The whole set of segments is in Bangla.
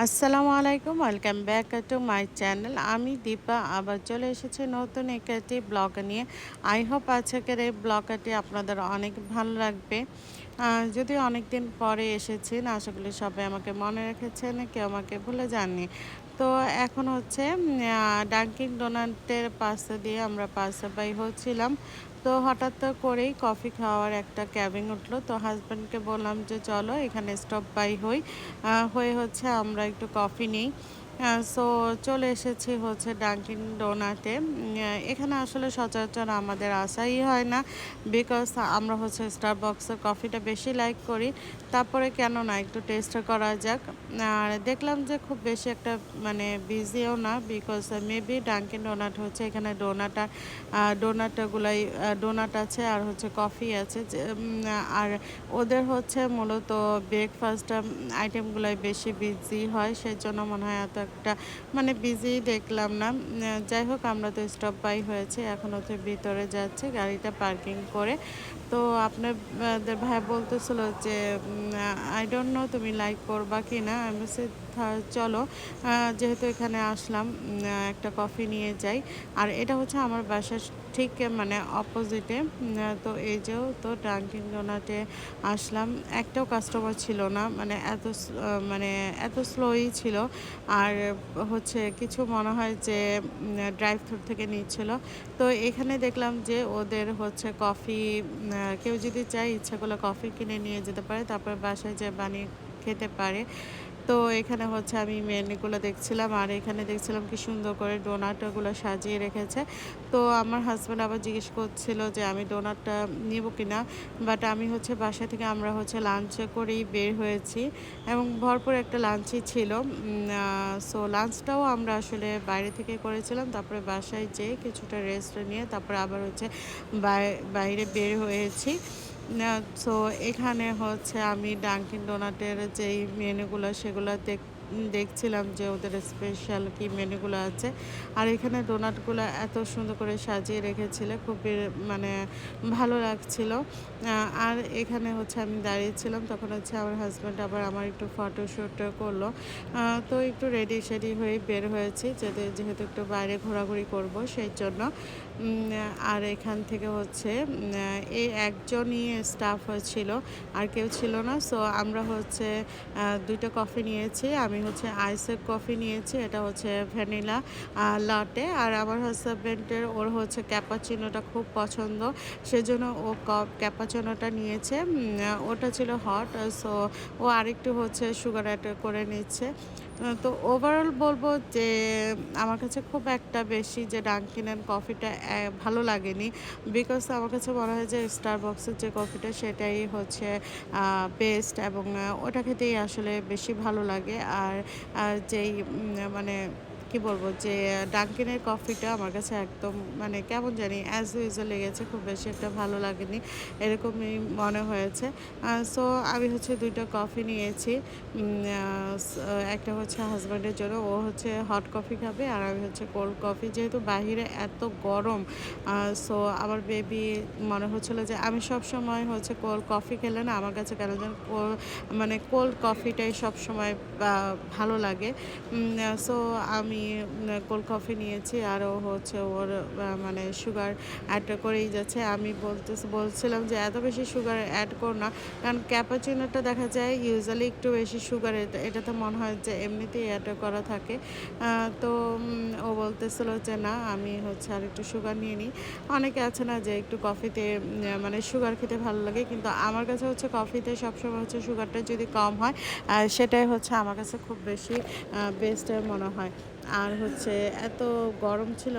আসসালামু আলাইকুম, welcome back to my channel. আমি দীপা, আবার চলে এসেছি নতুন একটি ব্লগ নিয়ে। আই হোপ আজকের এই ব্লগটি আপনাদের অনেক ভালো লাগবে। যদিও অনেক দিন পরে এসেছেন আশা করি সবাই আমাকে মনে রেখেছেন, কেউ আমাকে ভুলে যাননি। তো এখন হচ্ছে ডাঙ্কিং ডোনাটের পাশে দিয়ে আমরা পাশে বাই হচ্ছিলাম। তো হঠাৎ করেই কফি খাওয়ার একটা ক্যাবিং উঠল। তো হাজব্যান্ডকে বললাম যে চলো এখানে স্টপ বাই হই। হয়ে হচ্ছে আমরা একটু কফি নিই। সো চলে এসেছি হচ্ছে ডাঙ্কিন আহ, এখানে আসলে সচরাচর আমাদের আসাই হয় না বিকজ আমরা হচ্ছে স্টারবক্সের কফিটা বেশি লাইক করি। তারপরে কেন না একটু টেস্ট করা যাক। আর দেখলাম যে খুব বেশি একটা মানে বিজিও না বিকজ মেবি ডাঙ্কিন ডোনাট হচ্ছে এখানে ডোনাট ডোনাটগুলাই ডোনাট আছে আর হচ্ছে কফি আছে। আর ওদের হচ্ছে মূলত ব্রেকফাস্ট আইটেমগুলাই বেশি বিজি হয় সেই জন্য মনে হয় এত একটা মানে বিজি দেখলাম না। যাই হোক, আমরা তো স্টপ বাই হয়েছে, এখন হচ্ছে ভিতরে যাচ্ছে গাড়িটা পার্কিং করে। তো আপনাদের ভাই বলতেছিল যে আই ডোন্ট নো তুমি লাইক করবা কি না আমি বলছি, চলো। যেহেতু এখানে আসলাম একটা কফি নিয়ে যাই। আর এটা হচ্ছে আমার বাসার ঠিক মানে অপোজিটে তো এই যেও তো ডাঙ্কিং ডোনাটে আসলাম। একটাও কাস্টমার ছিল না মানে এত মানে এত স্লোই ছিল। আর হচ্ছে কিছু মনে হয় যে ড্রাইভ থ্রু থেকে নিচ্ছিল। তো এখানে দেখলাম যে ওদের হচ্ছে কফি কেউ যদি চায় ইচ্ছা করলে কফি কিনে নিয়ে যেতে পারে। তারপর বাসায় যে বানিয়ে খেতে পারে। তো এখানে হচ্ছে আমি মেনুগুলো দেখছিলাম আর এখানে দেখছিলাম কি সুন্দর করে ডোনাটগুলো সাজিয়ে রেখেছে। তো আমার হাজব্যান্ড আবার জিজ্ঞেস করছিল যে আমি ডোনাটটা নিব কিনা? বাট আমি হচ্ছে বাসা থেকে আমরা হচ্ছে লাঞ্চ করেই বের হয়েছি এবং ভরপুর একটা লাঞ্চই ছিল। সো লাঞ্চটাও আমরা আসলে বাইরে থেকে করেছিলাম, তারপরে বাসায় যেয়ে কিছুটা রেস্ট নিয়ে তারপরে আবার হচ্ছে বাই- বাইরে বের হয়েছি। সো এখানে হচ্ছে আমি ডাঙ্কিন ডোনাটের যেই মেনুগুলো, সেগুলো দেখ, দেখছিলাম যে ওদের স্পেশাল কি মেনুগুলো আছে। আর এখানে ডোনাটগুলো এত সুন্দর করে সাজিয়ে রেখেছিল, খুবই মানে ভালো লাগছিল। আর এখানে হচ্ছে আমি দাঁড়িয়েছিলাম, তখন হচ্ছে আমার হাজব্যান্ড আবার আমার একটু ফটোশ্যুট করল। তো একটু রেডি সেডি হয়ে বের হয়েছি, যাতে যেহেতু একটু বাইরে ঘোরাঘুরি করব, সেই জন্য। আর এখান থেকে হচ্ছে এই একজনই স্টাফ ছিল, আর কেউ ছিল না। সো আমরা হচ্ছে দুইটা কফি নিয়েছি। আমি হচ্ছে আইসের কফি নিয়েছি, এটা হচ্ছে ভ্যানিলা লাটে আর আমার হাজব্যান্ডের ওর হচ্ছে ক্যাপাচিনোটা খুব পছন্দ। সেজন্য ও ক্যাপাচিনোটা নিয়েছে। ওটা ছিল হট সো ও আরেকটু হচ্ছে সুগার অ্যাড করে নিচ্ছে। তো ওভারঅল বলব যে আমার কাছে খুব একটা বেশি যে ডাঙ্কিন অ্যান্ড কফিটা ভালো লাগেনি। বিকজ আমার কাছে মনে হয় যে স্টার বক্সের যে কফিটা সেটাই হচ্ছে বেস্ট এবং ওটা খেতেই আসলে বেশি ভালো লাগে। আর আর যেই মানে কি বলব যে ডাঙ্কিনের কফিটা আমার কাছে একদম মানে কেমন জানি অ্যাজ ইউজুয়াল লেগেছে, খুব বেশি একটা ভালো লাগেনি, এরকমই মনে হয়েছে। সো আমি হচ্ছে দুইটা কফি নিয়েছি। একটা হচ্ছে হাজব্যান্ডের জন্য, ও হচ্ছে হট কফি খাবে, আর আমি হচ্ছে কোল্ড কফি যেহেতু বাহিরে এত গরম সো আমার বেবি মনে হচ্ছিল যে, আমি সব সময় হচ্ছে কোল্ড কফি খেলে না, আমার কাছে কেন যেন মানে কোল্ড কফিটাই সব সময় ভালো লাগে। সো আমি কোল্ড কফি নিয়েছি আর ও হচ্ছে ওর মানে সুগার অ্যাড করেই যাচ্ছে। আমি বলতে বলছিলাম যে এত বেশি সুগার অ্যাড কর না, কারণ ক্যাপাচিনোটা দেখা যায় ইউজুয়ালি একটু বেশি সুগার এটা তো মনে হয় যে এমনিতেই অ্যাড করা থাকে। তো ও বলতেছিল যে না, আমি হচ্ছে আর একটু সুগার নিয়ে নিই। অনেকে আছে না যে একটু কফিতে মানে সুগার খেতে ভালো লাগে, কিন্তু আমার কাছে হচ্ছে কফিতে সবসময় হচ্ছে সুগারটা যদি কম হয় সেটাই হচ্ছে আমার কাছে খুব বেশি বেস্ট মনে হয়। আর হচ্ছে এত গরম ছিল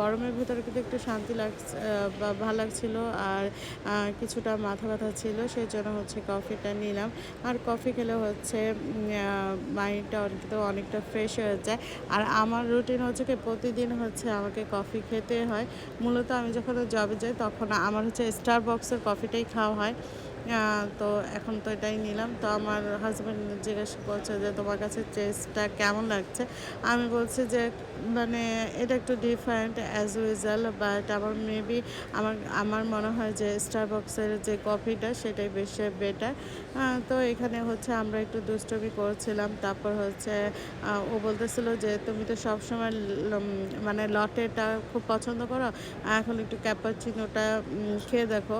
গরমের ভিতরে কিন্তু একটু শান্তি লাগছে বা ভালো লাগছিল আর কিছুটা মাথা ব্যথা ছিল সেই জন্য হচ্ছে কফিটা নিলাম। আর কফি খেলে হচ্ছে মাইন্ডটা অনেকটা অনেকটা ফ্রেশ হয়ে যায়। আর আমার রুটিন হচ্ছে কি, প্রতিদিন হচ্ছে আমাকে কফি খেতে হয়। মূলত আমি যখন জবে যাই, তখন আমার হচ্ছে স্টার বক্সের কফিটাই খাওয়া হয়। তো এখন তো এটাই নিলাম। তো আমার হাজব্যান্ড জিজ্ঞেস করছে যে, তোমার কাছে টেস্টটা কেমন লাগছে? আমি বলছি যে মানে এটা একটু ডিফারেন্ট অ্যাজ ইউজুয়াল বাট আমার মেবি আমার আমার মনে হয় যে স্টারবক্সের যে কফিটা সেটাই বেশি বেটার তো এখানে হচ্ছে আমরা একটু দুষ্টমি করছিলাম। তারপর হচ্ছে ও বলতেছিল যে, তুমি তো সবসময় মানে লটেটা খুব পছন্দ করো। এখন একটু ক্যাপাচিনোটা খেয়ে দেখো।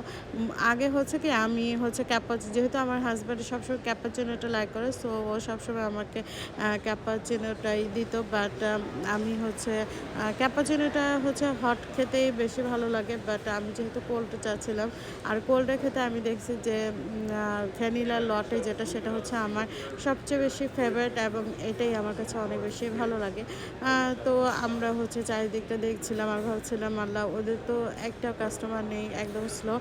আগে হচ্ছে কি আমি হচ্ছে ক্যাপাচি যেহেতু আমার হাজব্যান্ড সবসময় ক্যাপাচিনোটা লাইক করে সো ও সবসময় আমাকে ক্যাপাচিনোটাই দিত বাট আমি হচ্ছে ক্যাপাচিনোটা হচ্ছে হট খেতেই বেশি ভালো লাগে বাট আমি যেহেতু কোল্ডটা চাচ্ছিলাম, আর কোল্ডটা খেতে আমি দেখছি যে ভ্যানিলা লটে যেটা, সেটা হচ্ছে আমার সবচেয়ে বেশি ফেভারিট এবং এটাই আমার কাছে অনেক বেশি ভালো লাগে। তো আমরা হচ্ছে চারিদিকটা দেখছিলাম, আর ভাবছিলাম, আল্লাহ, ওদের তো একটা কাস্টমার নেই, একদম স্লো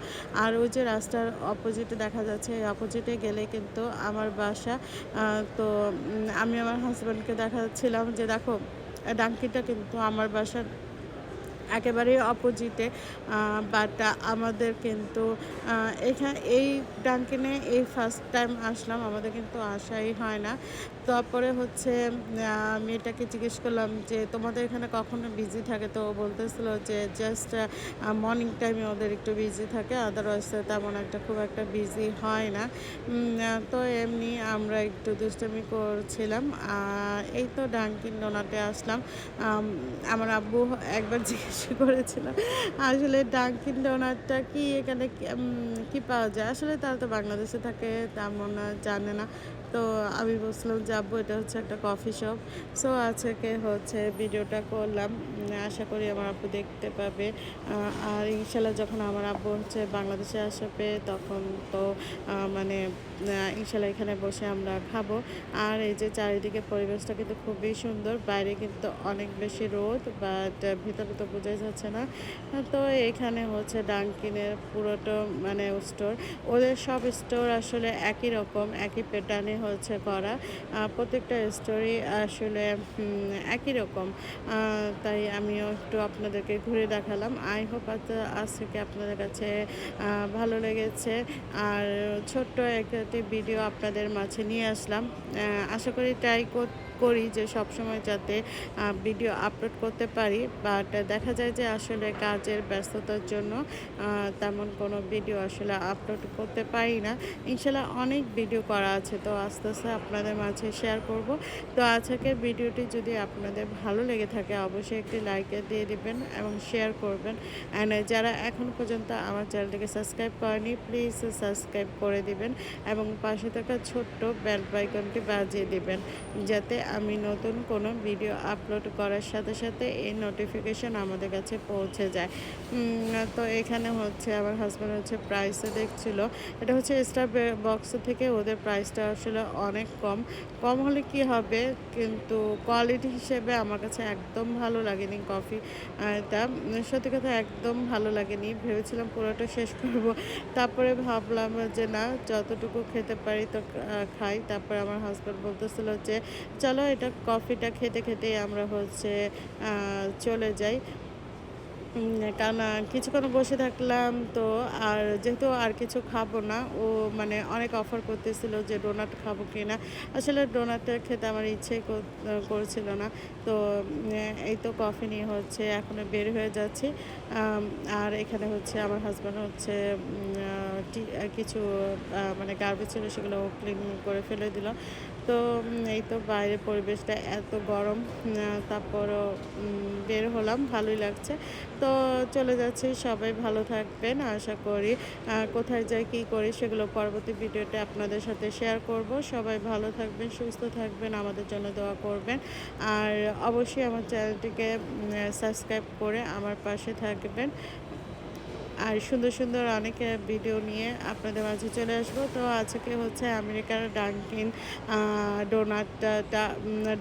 আর ওই যে রাস্তার অপোজিটে দেখা যাচ্ছে অপোজিটে গেলে কিন্তু আমার বাসা তো আমি আমার হাজব্যান্ডকে দেখাচ্ছিলাম যে দেখো ডাঙ্কিটা কিন্তু আমার বাসার একেবারেই অপোজিটে বাট আমাদের কিন্তু এখানে এই ডাঙ্কিনে এই ফার্স্ট টাইম আসলাম, আমাদের কিন্তু আসাই হয় না। তারপরে হচ্ছে মেয়েটাকে জিজ্ঞেস করলাম যে, তোমাদের এখানে কখনো বিজি থাকে? তো বলতেছিল যে জাস্ট মর্নিং টাইমে ওদের একটু বিজি থাকে আদারওয়াইজ তেমন একটা খুব একটা বিজি হয় না। তো এমনি আমরা একটু দুষ্টমি করছিলাম এই তো ডাঙ্কিন ডোনাটে আসলাম। আমার আব্বু একবার জিজ্ঞেস করেছিল আসলে ডাঙ্কিন ডোনাটটা কি এখানে কি- পাওয়া যায়? আসলে তারা তো বাংলাদেশে থাকে, তেমন জানে না। তো আমি বলছিলাম, যাব, এটা হচ্ছে একটা কফি শপ। সো আজকে হচ্ছে ভিডিওটা করলাম। আশা করি আমার আব্বু দেখতে পাবে। আর ইনশাল্লাহ যখন আমার আব্বু হচ্ছে বাংলাদেশে আসবে, তখন তো মানে ইনশাল্লাহ এখানে বসে আমরা খাব। আর এই যে চারিদিকে পরিবেশটা কিন্তু খুবই সুন্দর, বাইরে কিন্তু অনেক বেশি রোদ বাট ভিতরে তো বোঝাই যাচ্ছে না। তো এখানে হচ্ছে ডাঙ্কিনের পুরোটা মানে স্টোর ওদের সব স্টোর আসলে একই রকম, একই প্যাটার্নে হচ্ছে করা। প্রত্যেকটা স্টোরি আসলে একই রকম। তাই আমিও একটু আপনাদেরকে ঘুরে দেখালাম। আই হোপ আজ থেকে আপনাদের কাছে ভালো লেগেছে। আর ছোট্ট একটি ভিডিও আপনাদের মাঝে নিয়ে আসলাম। আশা করি ট্রাই করি যে সব সময় যাতে ভিডিও আপলোড করতে পারি। বাট দেখা যায় যে আসলে কাজের ব্যস্ততার জন্য তেমন কোনো ভিডিও আসলে আপলোড করতে পারি না। ইনশাল্লাহ অনেক ভিডিও করা আছে, তো আস্তে আস্তে আপনাদের মাঝে শেয়ার করব। তো আজকের ভিডিওটি যদি আপনাদের ভালো লেগে থাকে, অবশ্যই একটি লাইক দিয়ে দিবেন এবং শেয়ার করবেন। অ্যান্ড যারা এখন পর্যন্ত আমার চ্যানেলটিকে সাবস্ক্রাইব করেনি প্লিজ সাবস্ক্রাইব করে দিবেন এবং পাশে থাকা ছোট্ট বেল আইকনটি বাজিয়ে দিবেন। যাতে আমি নতুন কোনো ভিডিও আপলোড করার সাথে সাথে এই নোটিফিকেশন আমাদের কাছে পৌঁছে যায়। তো এখানে হচ্ছে আমার হাজব্যান্ড হচ্ছে প্রাইসে দেখছিল। এটা হচ্ছে স্টার বক্স থেকে ওদের প্রাইসটা আসলে অনেক কম। কম হলে কি হবে? কিন্তু কোয়ালিটি হিসেবে আমার কাছে একদম ভালো লাগেনি কফি এটা উম, সত্যি কথা একদম ভালো লাগেনি। ভেবেছিলাম পুরোটা শেষ করব। তারপরে ভাবলাম যে না যতটুকু খেতে পারি তো খাই। তারপরে আমার হাজব্যান্ড বলতেছিল যে চলো এটা কফিটা খেতে খেতেই আমরা হচ্ছে চলে যাই। কারণ কিছুক্ষণ বসে থাকলাম তো, আর যেহেতু আর কিছু খাব না, ও মানে অনেক অফার করতেছিল যে ডোনাট খাব কি না আসলে ডোনাটটা খেতে আমার ইচ্ছে করছিল না। তো এই তো কফি নিয়ে হচ্ছে এখনও বের হয়ে যাচ্ছি। আর এখানে হচ্ছে আমার হাজব্যান্ড হচ্ছে কিছু মানে গার্বেজ ছিল সেগুলো ক্লিন করে ফেলে দিল। তো এই তো বাইরের পরিবেশটা এত গরম তারপরও বের হলাম, ভালোই লাগছে। তো চলে যাচ্ছি, সবাই ভালো থাকবেন, আশা করি কোথায় যাই, কী করি, সেগুলো পরবর্তী ভিডিওতে আপনাদের সাথে শেয়ার করব। সবাই ভালো থাকবেন, সুস্থ থাকবেন, আমাদের জন্য দোয়া করবেন। আর অবশ্যই আমার চ্যানেলটিকে সাবস্ক্রাইব করে আমার পাশে থাকবেন। আর সুন্দর সুন্দর অনেক ভিডিও নিয়ে আপনাদের মাঝে চলে আসব। তো আজকে হচ্ছে আমেরিকার ডাঙ্কিন ডোনাটটা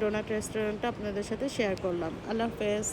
ডোনাট রেস্টুরেন্টটা আপনাদের সাথে শেয়ার করলাম। আল্লাহ হাফেজ।